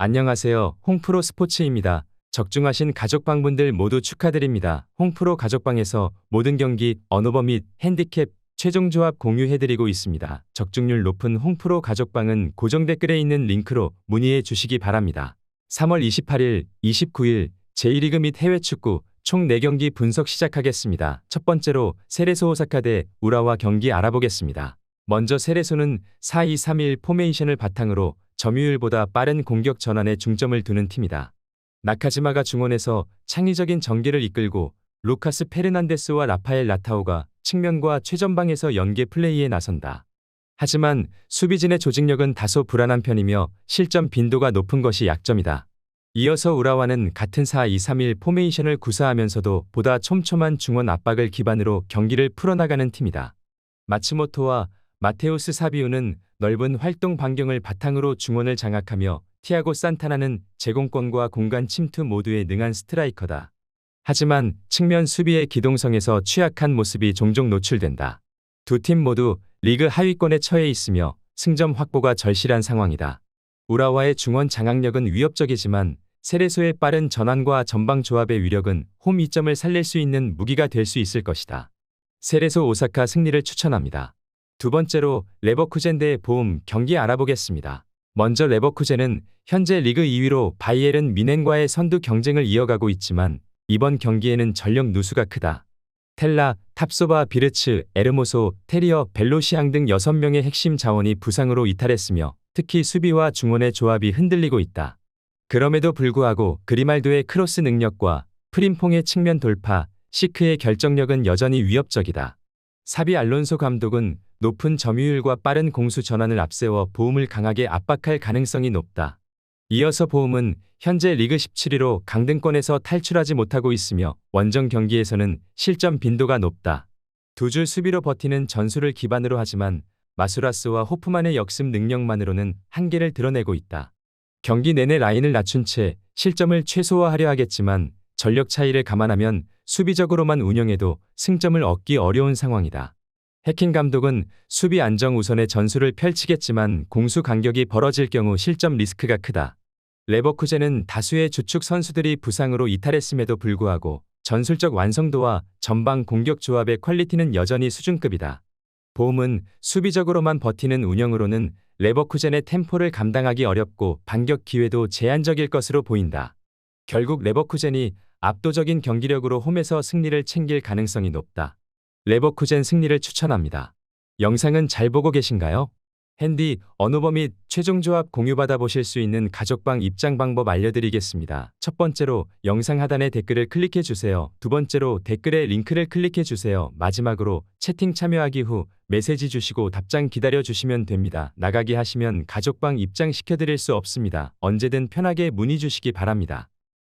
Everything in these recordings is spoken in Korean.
안녕하세요. 홍프로 스포츠입니다. 적중하신 가족방분들 모두 축하드립니다. 홍프로 가족방에서 모든 경기, 언어버 및 핸디캡, 최종 조합 공유해드리고 있습니다. 적중률 높은 홍프로 가족방은 고정 댓글에 있는 링크로 문의해 주시기 바랍니다. 3월 28일, 29일 제1리그 및 해외 축구 총 4경기 분석 시작하겠습니다. 첫 번째로 세레소 오사카 대 우라와 경기 알아보겠습니다. 먼저 세레소는 4-2-3-1 포메이션을 바탕으로 점유율보다 빠른 공격 전환에 중점을 두는 팀이다. 나카지마가 중원에서 창의적인 전개를 이끌고 루카스 페르난데스와 라파엘 라타오가 측면과 최전방에서 연계 플레이에 나선다. 하지만 수비진의 조직력은 다소 불안한 편이며 실점 빈도가 높은 것이 약점이다. 이어서 우라와는 같은 4-2-3-1 포메이션을 구사하면서도 보다 촘촘한 중원 압박을 기반으로 경기를 풀어나가는 팀이다. 마츠모토와 마테우스 사비우는 넓은 활동 반경을 바탕으로 중원을 장악하며 티아고 산타나는 제공권과 공간 침투 모두에 능한 스트라이커다. 하지만 측면 수비의 기동성에서 취약한 모습이 종종 노출된다. 두 팀 모두 리그 하위권에 처해 있으며 승점 확보가 절실한 상황이다. 우라와의 중원 장악력은 위협적이지만 세레소의 빠른 전환과 전방 조합의 위력은 홈 이점을 살릴 수 있는 무기가 될 수 있을 것이다. 세레소 오사카 승리를 추천합니다. 두 번째로 레버쿠젠 대 보움 경기 알아보겠습니다. 먼저 레버쿠젠은 현재 리그 2위로 바이에른 미넨과의 선두 경쟁을 이어가고 있지만 이번 경기에는 전력 누수가 크다. 텔라, 탑소바, 비르츠, 에르모소, 테리어, 벨로시앙 등 6명의 핵심 자원이 부상으로 이탈했으며 특히 수비와 중원의 조합이 흔들리고 있다. 그럼에도 불구하고 그리말도의 크로스 능력과 프림퐁의 측면 돌파, 시크의 결정력은 여전히 위협적이다. 사비 알론소 감독은 높은 점유율과 빠른 공수 전환을 앞세워 보험을 강하게 압박할 가능성이 높다. 이어서 보험은 현재 리그 17위로 강등권에서 탈출하지 못하고 있으며 원정 경기에서는 실점 빈도가 높다. 두 줄 수비로 버티는 전술을 기반으로 하지만 마수라스와 호프만의 역습 능력만으로는 한계를 드러내고 있다. 경기 내내 라인을 낮춘 채 실점을 최소화하려 하겠지만 전력 차이를 감안하면 수비적으로만 운영해도 승점을 얻기 어려운 상황이다. 해킹 감독은 수비 안정 우선의 전술을 펼치겠지만 공수 간격이 벌어질 경우 실점 리스크가 크다. 레버쿠젠은 다수의 주축 선수들이 부상으로 이탈했음에도 불구하고 전술적 완성도와 전방 공격 조합의 퀄리티는 여전히 수준급이다. 보험은 수비적으로만 버티는 운영으로는 레버쿠젠의 템포를 감당하기 어렵고 반격 기회도 제한적일 것으로 보인다. 결국 레버쿠젠이 압도적인 경기력으로 홈에서 승리를 챙길 가능성이 높다. 레버쿠젠 승리를 추천합니다. 영상은 잘 보고 계신가요? 핸디, 언어버 및 최종 조합 공유받아 보실 수 있는 가족방 입장 방법 알려드리겠습니다. 첫 번째로 영상 하단에 댓글을 클릭해 주세요. 두 번째로 댓글에 링크를 클릭해 주세요. 마지막으로 채팅 참여하기 후 메시지 주시고 답장 기다려 주시면 됩니다. 나가기 하시면 가족방 입장 시켜드릴 수 없습니다. 언제든 편하게 문의 주시기 바랍니다.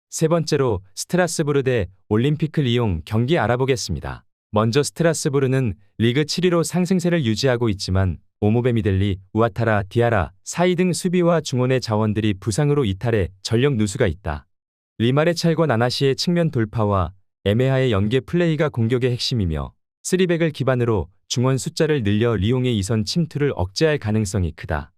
세 번째로 스트라스부르 대 올림피크 리옹 경기 알아보겠습니다. 먼저 스트라스부르는 리그 7위로 상승세를 유지하고 있지만 오모베 미델리, 우아타라, 디아라, 사이 등 수비와 중원의 자원들이 부상으로 이탈해 전력 누수가 있다. 리마레 찰과 나나시의 측면 돌파와 에메하의 연계 플레이가 공격의 핵심이며 쓰리백을 기반으로 중원 숫자를 늘려 리옹의 이선 침투를 억제할 가능성이 크다.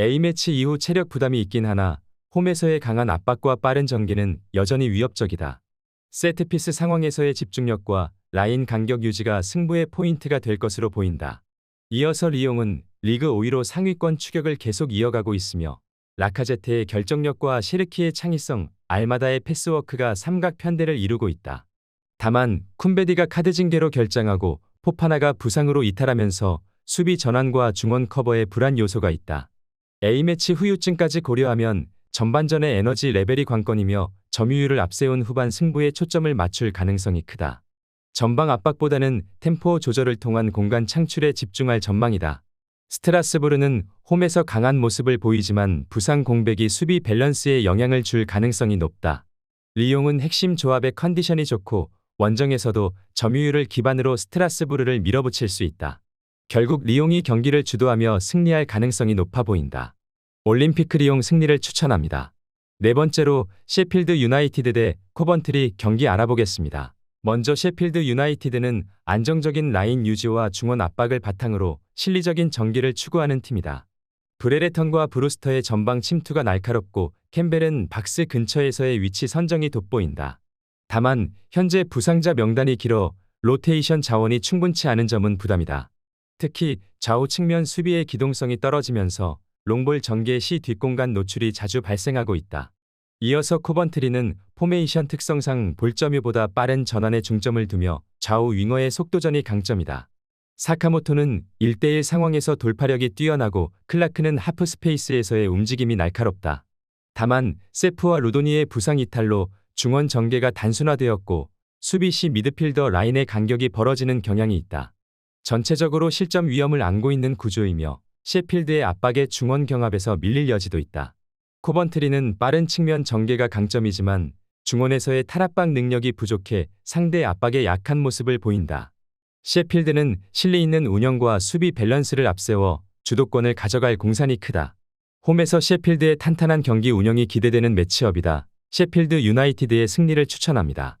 A매치 이후 체력 부담이 있긴 하나 홈에서의 강한 압박과 빠른 전개는 여전히 위협적이다. 세트피스 상황에서의 집중력과 라인 간격 유지가 승부의 포인트가 될 것으로 보인다. 이어서 리옹은 리그 5위로 상위권 추격을 계속 이어가고 있으며 라카제테의 결정력과 시르키의 창의성, 알마다의 패스워크가 삼각 편대를 이루고 있다. 다만 쿤베디가 카드 징계로 결장하고 포파나가 부상으로 이탈하면서 수비 전환과 중원 커버에 불안 요소가 있다. A매치 후유증까지 고려하면 전반전의 에너지 레벨이 관건이며 점유율을 앞세운 후반 승부에 초점을 맞출 가능성이 크다. 전방 압박보다는 템포 조절을 통한 공간 창출에 집중할 전망이다. 스트라스부르는 홈에서 강한 모습을 보이지만 부상 공백이 수비 밸런스에 영향을 줄 가능성이 높다. 리용은 핵심 조합의 컨디션이 좋고 원정에서도 점유율을 기반으로 스트라스부르를 밀어붙일 수 있다. 결국 리용이 경기를 주도하며 승리할 가능성이 높아 보인다. 올림피크 리용 승리를 추천합니다. 네 번째로 셰필드 유나이티드 대 코번트리 경기 알아보겠습니다. 먼저 셰필드 유나이티드는 안정적인 라인 유지와 중원 압박을 바탕으로 실리적인 전개를 추구하는 팀이다. 브레레턴과 브루스터의 전방 침투가 날카롭고 캠벨은 박스 근처에서의 위치 선정이 돋보인다. 다만 현재 부상자 명단이 길어 로테이션 자원이 충분치 않은 점은 부담이다. 특히 좌우 측면 수비의 기동성이 떨어지면서 롱볼 전개 시 뒷공간 노출이 자주 발생하고 있다. 이어서 코번트리는 포메이션 특성상 볼점유보다 빠른 전환에 중점을 두며 좌우 윙어의 속도전이 강점이다. 사카모토는 1대1 상황에서 돌파력이 뛰어나고 클라크는 하프 스페이스에서의 움직임이 날카롭다. 다만 세프와 루도니의 부상 이탈로 중원 전개가 단순화되었고 수비 시 미드필더 라인의 간격이 벌어지는 경향이 있다. 전체적으로 실점 위험을 안고 있는 구조이며 셰필드의 압박에 중원 경합에서 밀릴 여지도 있다. 코번트리는 빠른 측면 전개가 강점이지만 중원에서의 탈압박 능력이 부족해 상대 압박에 약한 모습을 보인다. 셰필드는 실리 있는 운영과 수비 밸런스를 앞세워 주도권을 가져갈 공산이 크다. 홈에서 셰필드의 탄탄한 경기 운영이 기대되는 매치업이다. 셰필드 유나이티드의 승리를 추천합니다.